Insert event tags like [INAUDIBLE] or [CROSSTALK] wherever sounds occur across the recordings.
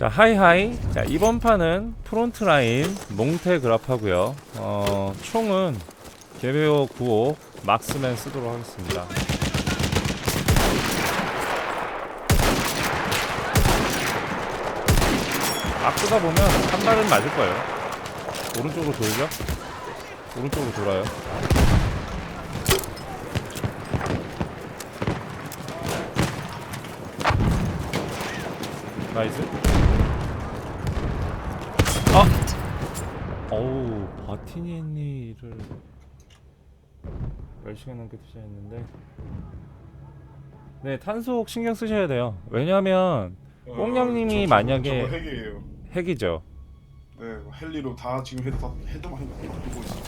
자 하이하이. 자 이번 판은 프론트 라인 몽테 그라파고요. 어 총은 개베오 95 막스맨 쓰도록 하겠습니다. 막 쓰다 보면 한 발은 맞을 거예요. 오른쪽으로 돌죠? 오른쪽으로 돌아요. 나이스 아! 어우. 바티니니를 10시간 넘게 투자했는데. 네 탄속 신경 쓰셔야 돼요. 왜냐면 꽁냥님이 어, 저- 저- 만약에- 저거 핵이에요. 핵이죠. 네, 헬리로 다 지금 헤드 다 헤드만 해고 있어.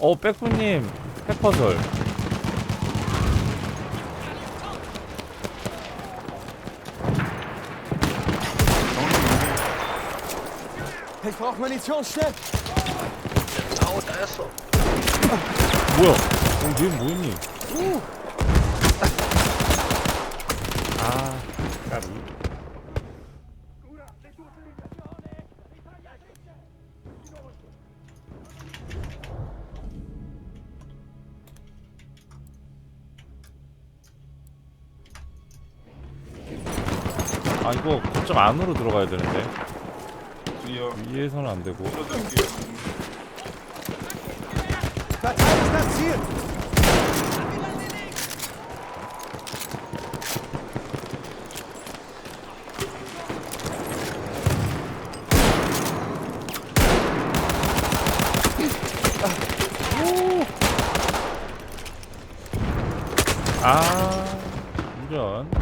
어 백프님 핵퍼설 Ich brauche Munition, schnell! 아우 따였어. 뭐야? 어, 얘 뭐였니? 아 까비 아 이거 거점 안으로 들어가야 되는데 드디어 위에서는 안 되고! 아 이런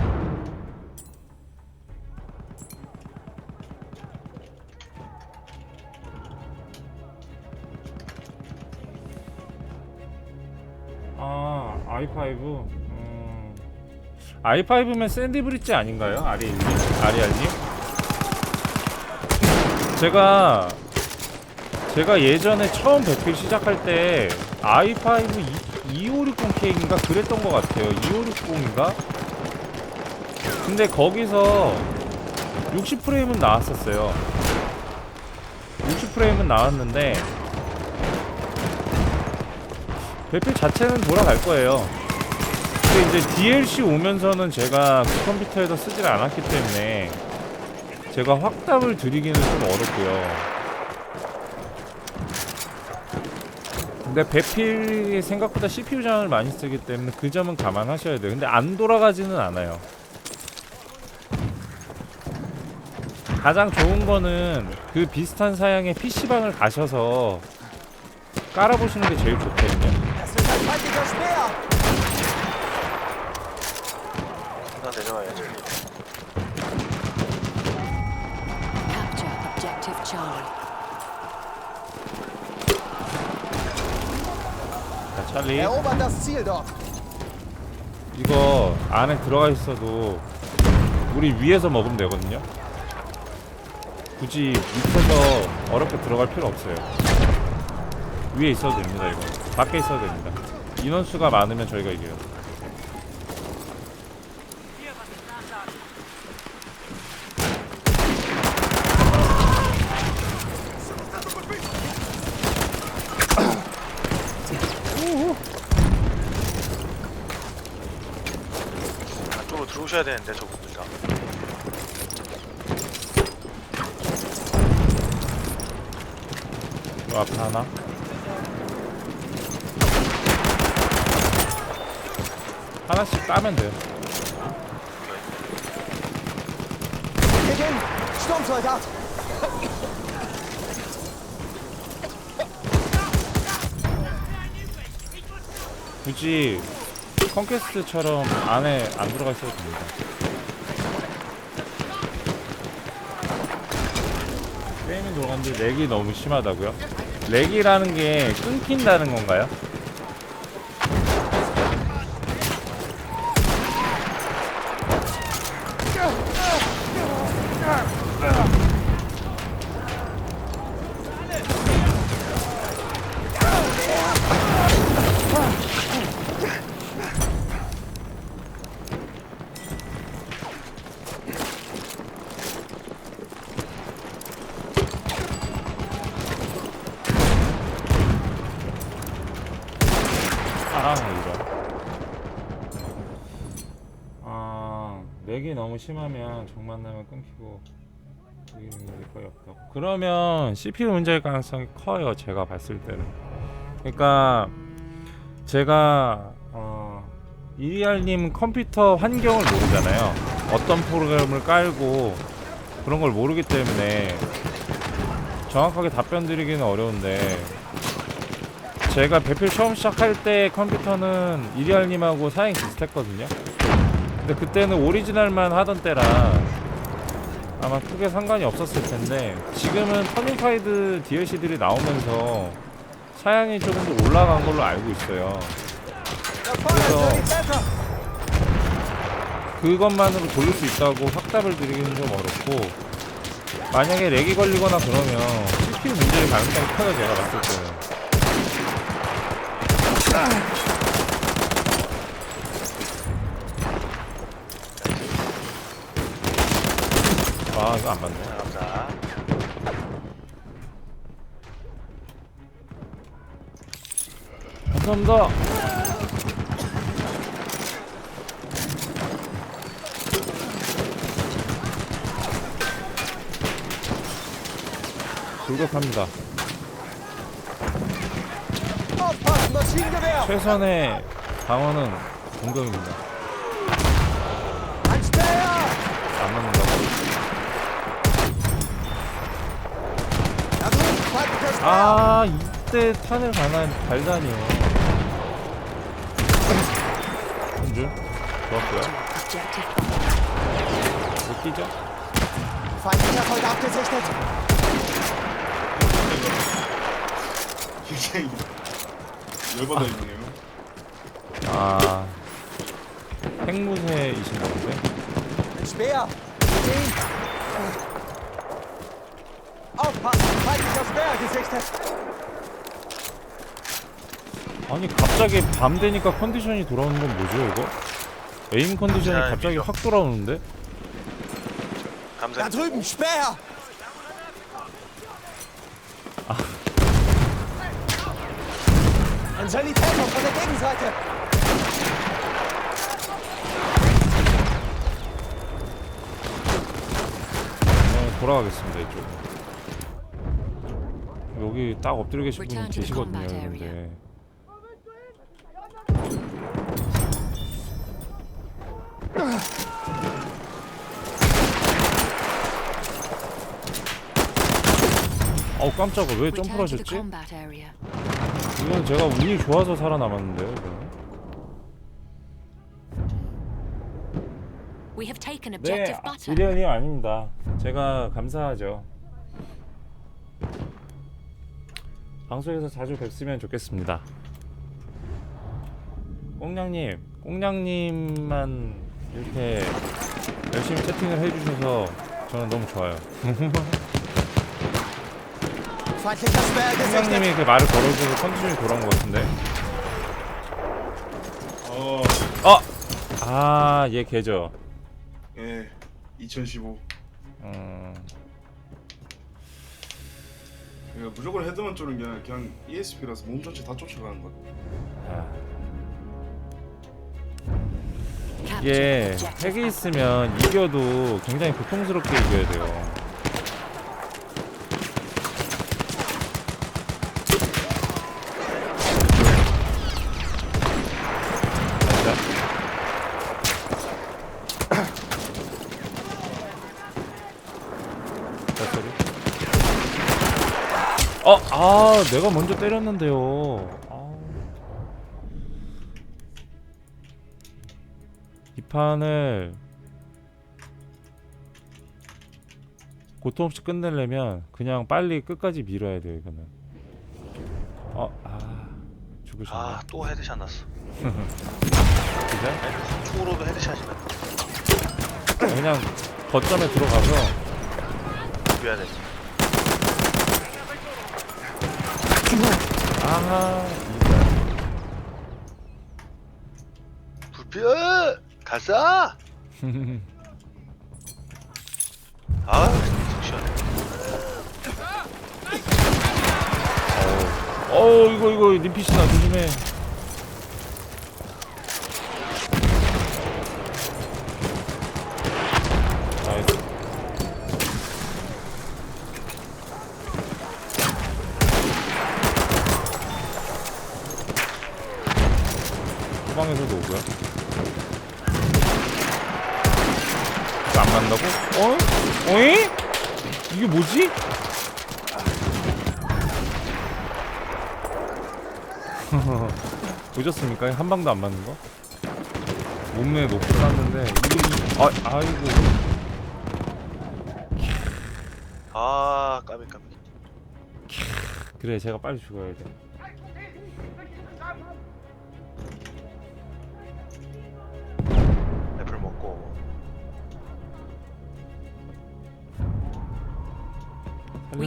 i5 음. i5면 샌디 브릿지 아닌가요? 아리님? 아리알님? 제가 제가 예전에 처음 배필 시작할 때 i5 2560K인가 그랬던 것 같아요 2560인가? 근데 거기서 60프레임은 나왔었어요 60프레임은 나왔는데 배필 자체는 돌아갈 거예요 근데 이제 DLC 오면서는 제가 그 컴퓨터에서 쓰질 않았기 때문에 제가 확답을 드리기는 좀 어렵고요 근데 배필이 생각보다 CPU장을 많이 쓰기 때문에 그 점은 감안하셔야 돼요. 근데 안 돌아가지는 않아요. 가장 좋은 거는 그 비슷한 사양의 PC방을 가셔서 깔아보시는 게 제일 좋거든요. Das ist ein feindlicher Speer! 나 내려와야지 Capture objective Charlie. 자, 찰리. Erobert das Ziel dort! 이거 안에 들어가 있어도 우리 위에서 먹으면 되거든요. 굳이 밑에서 어렵게 들어갈 필요 없어요. 위에 있어도 됩니다, 이거. 밖에 있어도 됩니다. 인원수가 많으면 저희가 이겨요. 들어오셔야 되는데 저분들 다요 앞에 하나. 하나씩 따면 돼요. Sturmsoldat! 굳이 컨퀘스트처럼 안에 안 들어가 있어도 됩니다. 게임이 돌아갔는데 렉이 너무 심하다고요? 렉이라는 게 끊긴다는 건가요? 아 이런 아 렉이 너무 심하면 정만 나면 끊기고 이런 일 거의 없다고. 그러면 CPU 문제일 가능성이 커요 제가 봤을 때는. 그러니까 제가 어, 이리알님 컴퓨터 환경을 모르잖아요. 어떤 프로그램을 깔고 그런 걸 모르기 때문에 정확하게 답변 드리기는 어려운데 제가 배필 처음 시작할 때 컴퓨터는 이리알님하고 사양이 비슷했거든요. 근데 그때는 오리지널만 하던 때라 아마 크게 상관이 없었을 텐데 지금은 터미파이드 DLC들이 나오면서 사양이 조금 더 올라간 걸로 알고 있어요. Center! 그것만으로 돌릴 수 있다고 확답을 드리기는 좀 어렵고 만약에 렉이 걸리거나 그러면 CPU 문제일 가능성이 커요 제가 봤을 때는 아 이거 안 맞네. 감사. 감사합니다. 돌격합니다 Aufpassen, Maschinengewehr! 최선의 방어는 공격입니다! 안 Späher! 아 이때 탄을 가나 달다니요 한줄 좋았고요. 못 뛰죠? Soldat gesichtet! 굉장히 열받아 있네요. 아 핵무새이신가 본데? Speer! Aufpassen! 아니 갑자기 밤 되니까 컨디션이 돌아오는 건 뭐죠 이거? 에임 컨디션이 잘 갑자기. 확 돌아오는데? 감사. Da drüben, Speer! Ein Sanitäter von der Gegenseite! 네, 돌아가겠습니다 이쪽 여기 딱 엎드려 계신 분 계시거든요. 근데 어우 깜짝아 왜 점프를 하셨지? 이건 제가 운이 좋아서 살아남았는데요 이거는. We have taken 네, objective butter. 이련이 아닙니다. 제가 감사하죠. 방송에서 자주 뵙으면 좋겠습니다. 꽁냥님, 꽁냥님만 이렇게 열심히 채팅을 해주셔서 저는 너무 좋아요. [LAUGHS] 꽁냥님이 그 말을 걸어줘서 컨디션이 돌아온 것 같은데. 어, 어, 아, 얘 개죠. 예, 2015. 음, 그러니까 무조건 헤드만 쪼는 게 아니라 그냥 ESP라서 몸 전체 다 쫓아가는 것. 아. Capture 이게 핵이. 있으면 이겨도 굉장히 고통스럽게 이겨야 돼요. 진짜? 발소리? 어, 아, 내가 먼저 때렸는데요. 아. 이 판을 고통 없이 끝내려면 그냥 빨리 끝까지 밀어야 돼요 이거는 어, 아 죽으셨네 아, 또 헤드샷 났어. [LAUGHS] 그죠? 아니, 총으로도 헤드샷이 났. 그냥 거점에 들어가서 죽여야 돼. [LAUGHS] 아 불피, 가자! 이거 아, 속 시원해. 어 이거 이거 님피시나 조심해 간다고? 어? 어이? 이게 뭐지? [LAUGHS] 보셨습니까? 한 방도 안 맞는 거? 몸에 놓고 쐈는데 이게 아 아이고 아 까비 까비 그래 제가 빨리 죽어야 돼.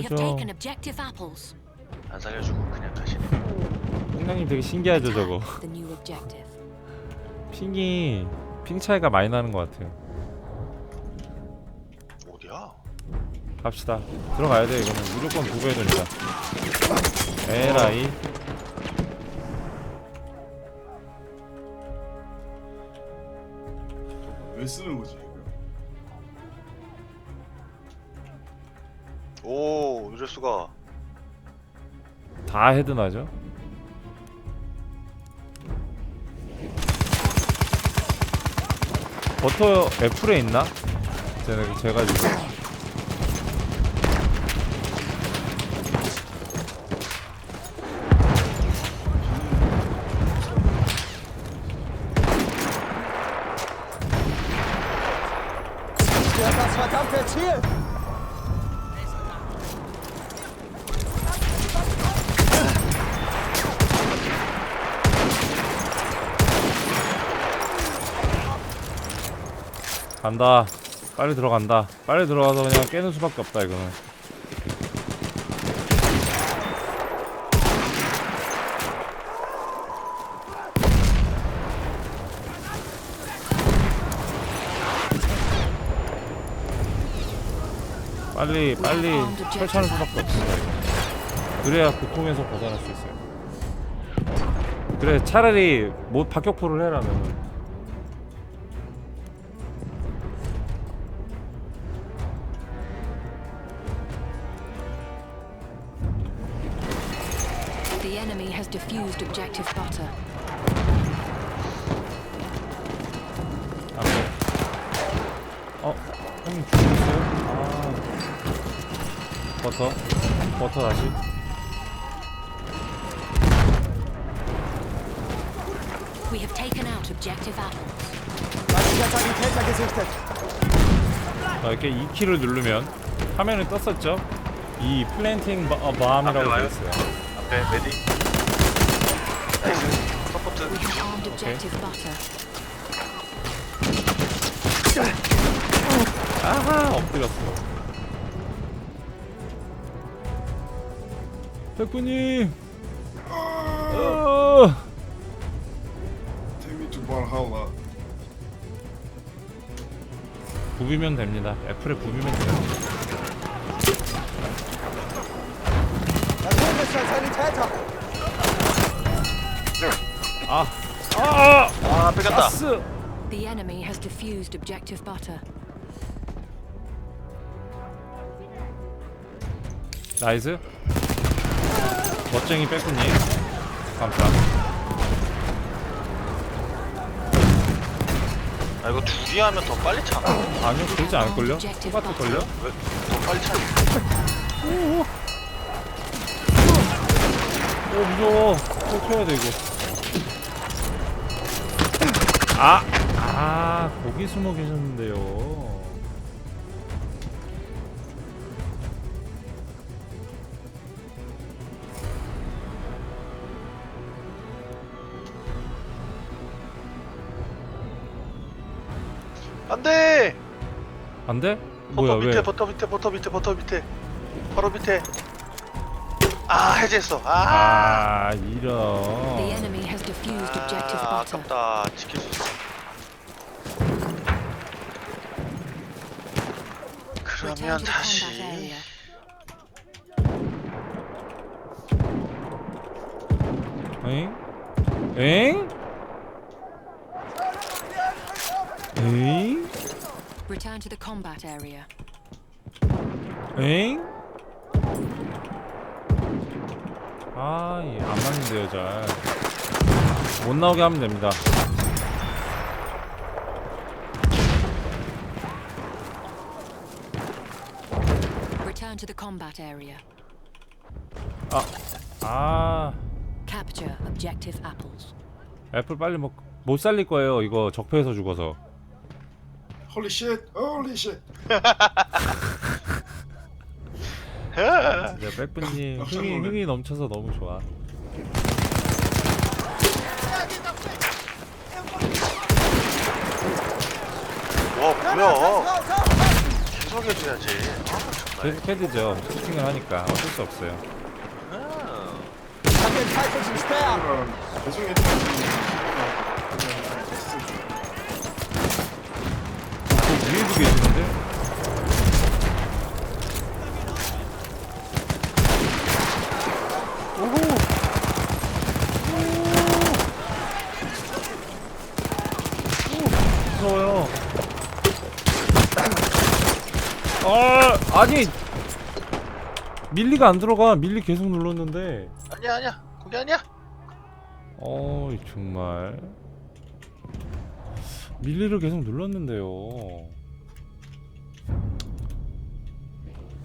Have 살려줘. taken objective apples. 안 살려주고 그냥 가시네 뽕냥님 되게 신기하죠 저거. [LAUGHS] The new objective. 핑이 핑 차이가 많이 나는 것 같아요. 어디야? 갑시다. 들어가야 돼 이거는 무조건 부벼야 됩니다. 에라이. 왜 쓰는 거지 이거? 오 이럴 수가 다 헤드나죠? 버터 애플에 있나? 제가 제가 지금 Der 간다. 빨리 들어간다. 빨리 들어가서 그냥 깨는 수밖에 없다 이거는. 빨리 빨리 철차는 수밖에 없습니다. 그래야 고통에서 벗어날 수 있어요. 그래 차라리 못 박격포를 해라 너 has defused objective butter. 아, 그래. 어, 형님 죽으셨어요? 아. 버터. 버터 다시. We have taken out objective apples. 자, 이렇게 2키를 누르면 화면에 떴었죠? 이 플랜팅 바, 어, 밤이라고? 되어 있어요. 앞에 레디 나이스 서포트 We have armed objective butter. 아하, 엎드렸어. 백부님! 어, Take me to Valhalla. 부비면 됩니다. 애플에 부비면 돼요. Da 아, 아, 아 뺏겼다 가스! The enemy has defused objective butter. 나이스. 멋쟁이 백구님. 감사합니다. 아 이거 둘이 하면 더 빨리 차 아니요, 그러지 않을걸요? 똑같을 걸요? 왜 더 빨리 차지 오 무서워 또 켜야 돼 이거 아! 아 거기 숨어 계셨는데요. 안돼! 안돼? 버터 뭐야 밑에 왜? 버터 밑에 버터 밑에 버터 밑에. 바로 밑에. 아 해제했어. 아, 아 The 이런. Enemy has defused objective 아 butter. 아깝다. 지킬 수 있어 그러면 to the 다시 combat area. 엥? 엥? 엥? Return to the combat area. 엥? 아, 예, 안 맞는데요, 잘. 못 나오게 하면 됩니다. Return to the combat area. 아 Capture objective apples. 애플 빨리 먹, 못 살릴 거예요 이거 적폐에서 죽어서 홀리 쉣 홀리 쉣 진짜 빼뿌님 흥이, 흥이 넘쳐서 너무 좋아 와 뭐야 raus, raus! 계속 해줘야지 아, 계속 헤드죠 슈팅을 하니까 어쩔 수 없어요 계시는데? 오호 오. 무서워요 아 아니. 밀리가 안 들어가. 밀리 계속 눌렀는데. 아니야 아니야. 거기 아니야. 어이 정말. 밀리를 계속 눌렀는데요.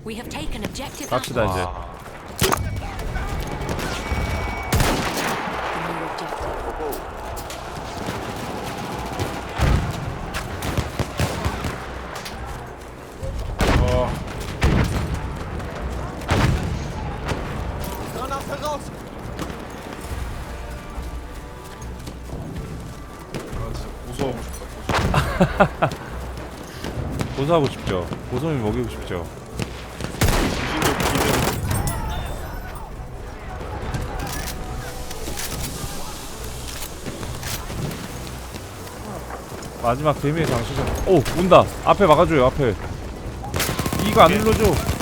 We have taken objective 갑시다 이제. 아, The new objective. Raus! 아, 진짜 고소하고 싶다 고소 고소하고 싶죠. 고소미 먹이고 싶죠. 마지막 데미의 장식은 오 온다. 앞에 막아줘요 앞에. 이거 안 눌러줘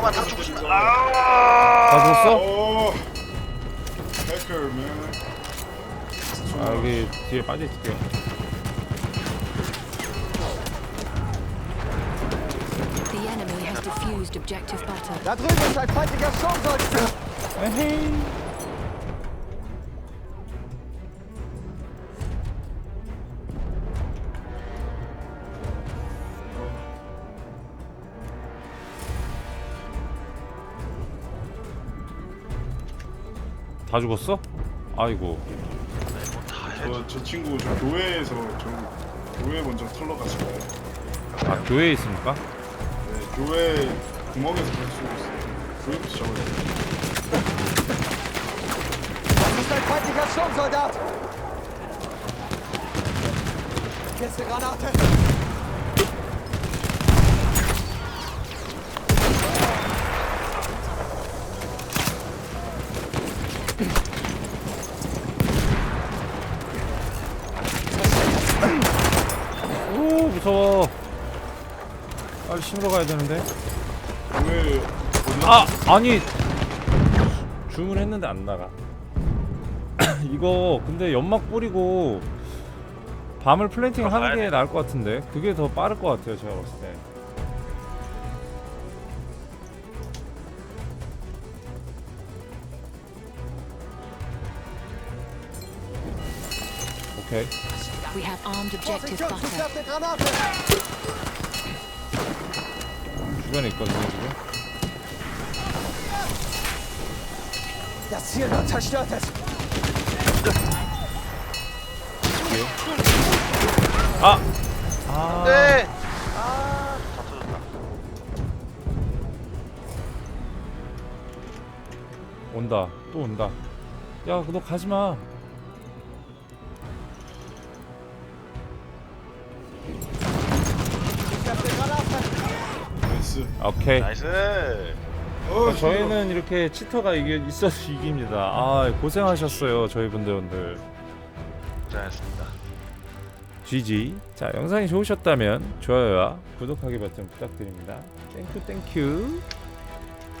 잠깐만 다 죽으시면 다 아 줬어? 오 해커맨 아 여기 뒤에 빠져있을게요 The enemy has defused objective butter. Da drüben ist ein feindlicher Sturmsoldat! 에헤이 다 죽었어? 아이고 저, 저 친구 저 교회에서 저 교회 먼저 털러 갔어요 아 교회에 있습니까? 네, 교회 구멍에서 계속 쏘고 있어요 교회부터 잡아야 돼 Das ist ein feindlicher Sturmsoldat! Kiste Granate! 오 무서워 빨리 심으러 가야 되는데. 어디 아 아니. 주문했는데 안 나가. [CLEARS THROAT] 이거 근데 연막 뿌리고 밤을 플랜팅 그럼 하는 게 돼. 나을 것 같은데. 그게 더 빠를 것 같아요 제가 봤을 때. 오케이. We have armed objective butter. 주변에 있거든요 지금! 아! 아 네. 아다 터졌다 온다 또 온다 야너 가지마 오케이 나이스 어, 저희는 이렇게 치터가 이게 있어서 이깁니다. 아 고생하셨어요 저희 분들분들. 고생했습니다 GG. 자 영상이 좋으셨다면 좋아요와 구독하기 버튼 부탁드립니다. 땡큐 땡큐.